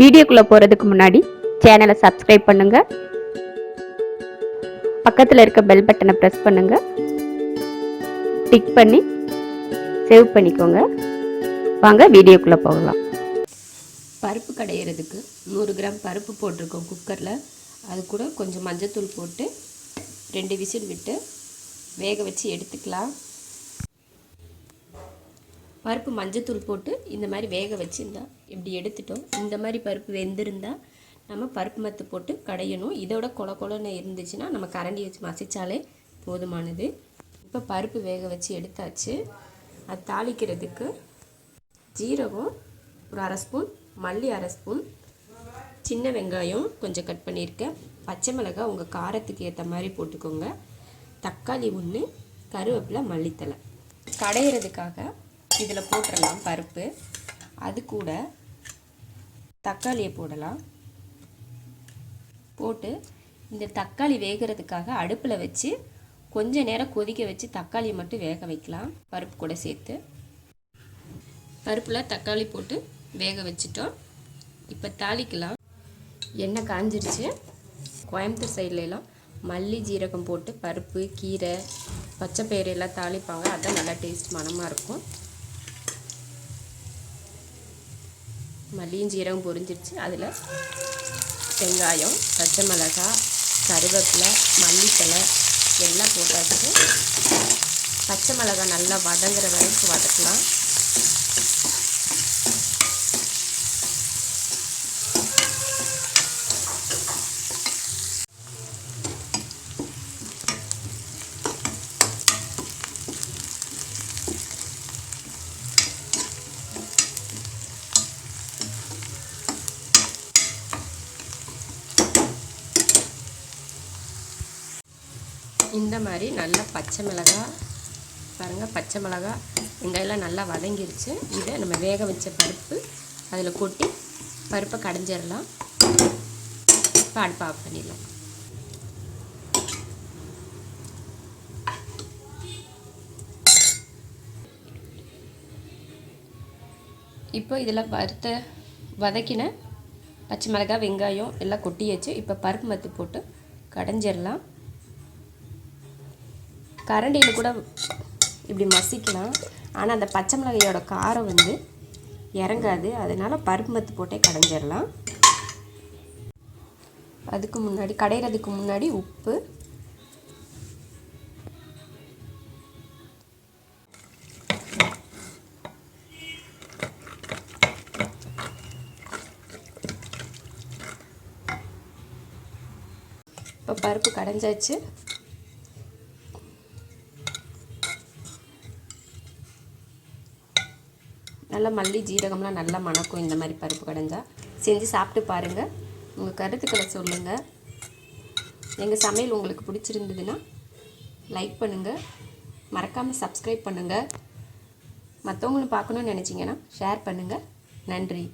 வீடியோக்குள்ளே போகிறதுக்கு முன்னாடி சேனலை சப்ஸ்கிரைப் பண்ணுங்கள் பக்கத்தில் இருக்க பெல் பட்டனை ப்ரெஸ் பண்ணுங்கள் டிக் பண்ணி சேவ் பண்ணிக்கோங்க. வாங்க வீடியோக்குள்ளே போகலாம். பருப்பு கடையிறதுக்கு நூறு கிராம் பருப்பு போட்டிருக்கோம் குக்கரில். அது கூட கொஞ்சம் மஞ்சத்தூள் போட்டு ரெண்டு விசில் விட்டு வேக வச்சு எடுத்துக்கலாம். பருப்பு மஞ்சத்தூள் போட்டு இந்த மாதிரி வேக வச்சுருந்தா இப்படி எடுத்துட்டோம். இந்த மாதிரி பருப்பு வெந்திருந்தால் நம்ம பருப்பு மத்து போட்டு கடையணும். இதோட கொல கொலன்னு இருந்துச்சுன்னா நம்ம கரண்டி வச்சு மசிச்சாலே போதுமானது. இப்போ பருப்பு வேக வச்சு எடுத்தாச்சு. அது தாளிக்கிறதுக்கு ஜீரகம் ஒரு அரை ஸ்பூன் மல்லி அரை ஸ்பூன் சின்ன வெங்காயம் கொஞ்சம் கட் பண்ணியிருக்கேன். பச்சை மிளகாய் உங்கள் காரத்துக்கு ஏற்ற மாதிரி போட்டுக்கோங்க. தக்காளி ஒன்று கருவேப்பிலை மல்லித்தலை கடையிறதுக்காக இதில் போட்டுடலாம் பருப்பு. அது கூட தக்காளியை போடலாம். போட்டு இந்த தக்காளி வேகிறதுக்காக அடுப்பில் வச்சு கொஞ்ச நேரம் கொதிக்க வச்சு தக்காளியை மட்டும் வேக வைக்கலாம். பருப்பு கூட சேர்த்து. பருப்பில் தக்காளி போட்டு வேக வச்சிட்டோம். இப்போ தாளிக்கலாம். எண்ணெய் காஞ்சிருச்சு. கோயம்புத்தூர் சைட்லலாம் மல்லி ஜீரகம் போட்டு பருப்பு கீரை பச்சை பயிறு எல்லாம் தாளிப்பாங்க. அதான் நல்லா டேஸ்ட் மனமாக இருக்கும். மல்லியும் ஜீரகம் பொரிஞ்சிருச்சு. அதில் வெங்காயம் பச்சை மிளகாய் கருவேப்பிலை மல்லித்தலை எல்லாம் போட்டாச்சு. பச்சை மிளகாய் நல்லா வதங்குற வரைக்கும் வதக்கலாம். இந்த மாதிரி நல்லா பச்சை மிளகாய் பாருங்கள் பச்சை மிளகாய் வெங்காயம்லாம் நல்லா வதங்கிருச்சு. இதை நம்ம வேக வச்ச பருப்பு அதில் கொட்டி பருப்பை கடைஞ்சிடலாம். இப்போ அடுப்பை ஆஃப் பண்ணிடலாம். இப்போ இதில் வறுத்த வதக்கின பச்சை மிளகாய் வெங்காயம் எல்லாம் கொட்டியாச்சு. இப்போ பருப்பு மத்து போட்டு கடைஞ்சிடலாம். கரண்டியில் கூட இப்படி மசிக்கலாம். ஆனால் அந்த பச்சை மிளகாயோட காரம் வந்து இறங்காது. அதனால் பருப்பு மத்து போட்டே கடைஞ்சிடலாம் அதுக்கு முன்னாடி கடையிறதுக்கு முன்னாடி உப்பு. இப்போ பருப்பு கடைஞ்சாச்சு. நல்லா மல்லி ஜீரகம்லாம் நல்லா மணக்கும் இந்த மாதிரி பருப்பு கடைஞ்சா. செஞ்சு சாப்பிட்டு பாருங்கள் உங்கள் கருத்துக்களை சொல்லுங்கள் எங்கள் சமையல் உங்களுக்கு பிடிச்சிருந்ததுன்னா லைக் பண்ணுங்கள் மறக்காமல் சப்ஸ்கிரைப் பண்ணுங்கள் மற்றவங்களும் பார்க்கணுன்னு நினச்சிங்கன்னா ஷேர் பண்ணுங்கள் நன்றி.